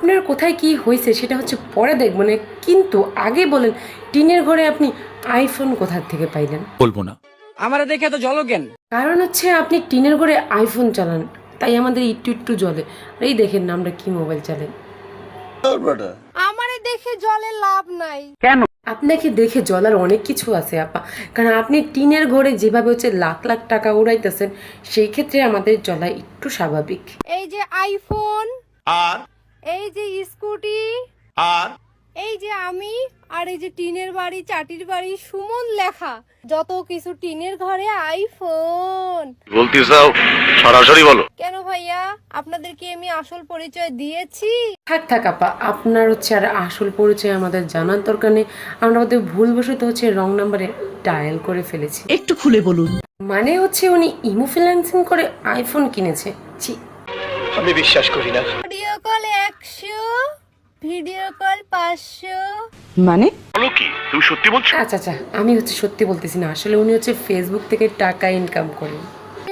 আপনার কোথায় কি হয়েছে সেটা হচ্ছে পরে দেখব মানে কিন্তু আগে বলেন টিনের ঘরে আপনি আইফোন কোথা থেকে পাইলেন? বলব না। আমারে দেখে তো জলো কেন কারণ হচ্ছে আপনি টিনের ঘরে আইফোন চালান তাই আমাদের একটু একটু জলে। আর এই দেখেন না আমরা কি মোবাইল চালাই। আমারে দেখে জলে লাভ নাই। আপনাকে দেখে জলার অনেক কিছু আছে আপা। কারণ আপনি টিনের ঘরে যেভাবে হচ্ছে লাখ লাখ টাকা উড়াইতেছেন সেই ক্ষেত্রে আমাদের জলা একটু স্বাভাবিক। এই যে আইফোন আর? এই যে স্কুটি। আর? এই যে আমি আর এই যে টিনের বাড়ি চাটির বাড়ি সুমন লেখা। যত কিছু টিনের ঘরে আইফোন। বলতে চাও সরাসরি বলো। কেন ভাইয়া? আপনাদেরকে আমি আসল পরিচয় দিয়েছি। থাক থাক আপা আপনার হচ্ছে আর আসল পরিচয় আমাদের জানার দরকার নেই। আমরা আমাদের ভুলবশত হচ্ছে রং নাম্বারে ডায়াল করে ফেলেছি। একটু খুলে বলুন। মানে হচ্ছে উনি ইমো ফ্রিল্যান্সিং করে আইফোন কিনেছে। ছি। আমি বিশ্বাস করি না। ভিডিও কল একশো ভিডিও কল পাঁচশো। মানে? বলো কি তুমি সত্যি বলছো? আচ্ছা আচ্ছা আমি হচ্ছে সত্যি বলতেছি না। আসলে উনি হচ্ছে ফেসবুক থেকে টাকা ইনকাম করেন।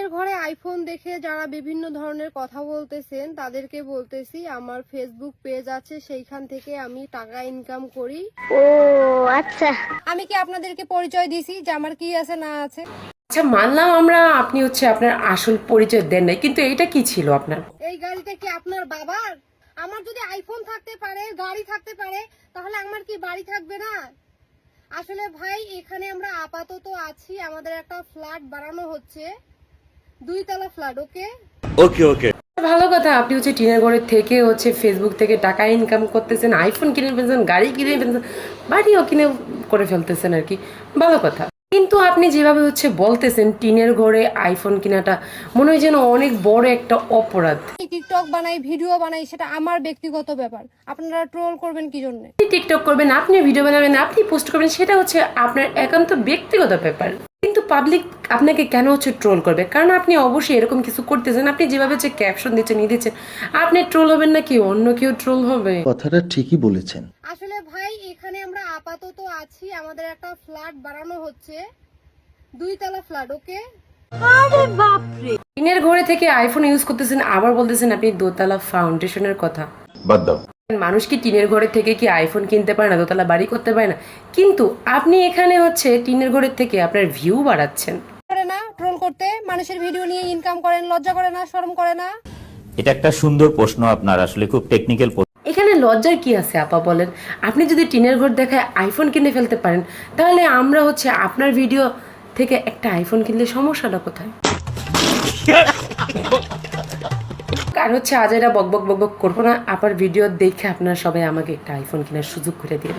এর ঘরে আইফোন দেখে যারা বিভিন্ন ধরনের কথা বলতেছেন তাদেরকে বলতেছি আমার ফেসবুক পেজ আছে সেইখান থেকে আমি টাকা ইনকাম করি। ও আচ্ছা। আমি কি আপনাদেরকে পরিচয় দিছি যে আমার কি আছে না আছে? আচ্ছা মানলাম আমরা আপনি হচ্ছে আপনার আসল পরিচয় দেন নাই কিন্তু এটা কি ছিল আপনার? এই গাড়িটা কি আপনার বাবার? আমার যদি আইফোন থাকতে পারে গাড়ি থাকতে পারে তাহলে আমার কি বাড়ি থাকবে না? আসলে ভাই এখানে আমরা আপাতত আছি আমাদের একটা ফ্ল্যাট বানানো হচ্ছে। দুই তলা ফ্ল্যাট ওকে ওকে ওকে ভালো কথা আপনি হচ্ছে টিনের ঘরের থেকে হচ্ছে ফেসবুক থেকে টাকা ইনকাম করতেছেন আইফোন কিনে ফেলছেন গাড়ি কিনে ফেলছেন বাড়িও কিনে করে ফেলতেছেন আর কি। ভালো কথা। কিন্তু আপনি যেভাবে হচ্ছে বলতেছেন টিনের ঘরে আইফোন কেনাটা মনে হয় যেন অনেক বড় একটা অপরাধ। টিকটক বানাই ভিডিও বানাই সেটা আমার ব্যক্তিগত ব্যাপার। আপনারা ট্রোল করবেন কি জন্য? আপনি টিকটক করবেন আপনি ভিডিও বানাবেন আপনি পোস্ট করবেন সেটা হচ্ছে আপনার একান্ত ব্যক্তিগত ব্যাপার। কিন্তু পাবলিক আপনাকে কেন হচ্ছে ট্রোল করবে? কারণ আপনি অবশ্যই এরকম কিছু করতেছেন আপনি যেভাবে হচ্ছে ক্যাপশন দিচ্ছেন ই দিচ্ছেন আপনি ট্রোল হবেন নাকি অন্য কেউ ট্রোল হবে? কথাটা ঠিকই বলেছেন। আসলে ভাই এখানে আমরা আপাতত আছি। আমাদের একটা ফ্ল্যাট বানানো হচ্ছে। দুই তলা ফ্ল্যাট ওকে? টিনের ঘরে থেকে আইফোন ইউজ করতেছেন আবার বলতেছেন আপনি দোতলা ফাউন্ডেশনের কথা। বাদ দাও। মানুষ কি টিনের ঘরে থেকে কি আইফোন কিনতে পারে না দোতলা বাড়ি করতে পারে না? কিন্তু আপনি এখানে হচ্ছে টিনের ঘরের থেকে আপনার ভিউ বাড়াচ্ছেন। করে না ট্রোল করতে মানুষের ভিডিও নিয়ে ইনকাম করেন লজ্জা করে না শরম করে না? এটা একটা সুন্দর প্রশ্ন আপনার আসলে খুব টেকনিক্যাল এখানে লজ্জার কি আছে, আপা বলেন? আপনি যদি টিনের ঘর দেখায় আইফোন কিনে ফেলতে পারেন, তাহলে আমরা হচ্ছে আপনার ভিডিও থেকে একটা আইফোন কিনলে সমস্যাটা কোথায়? আর হচ্ছে আজ বক বকবক বকবক করব না আবার ভিডিও দেখে আপনারা সবাই আমাকে একটা আইফোন কেনার সুযোগ করে দিন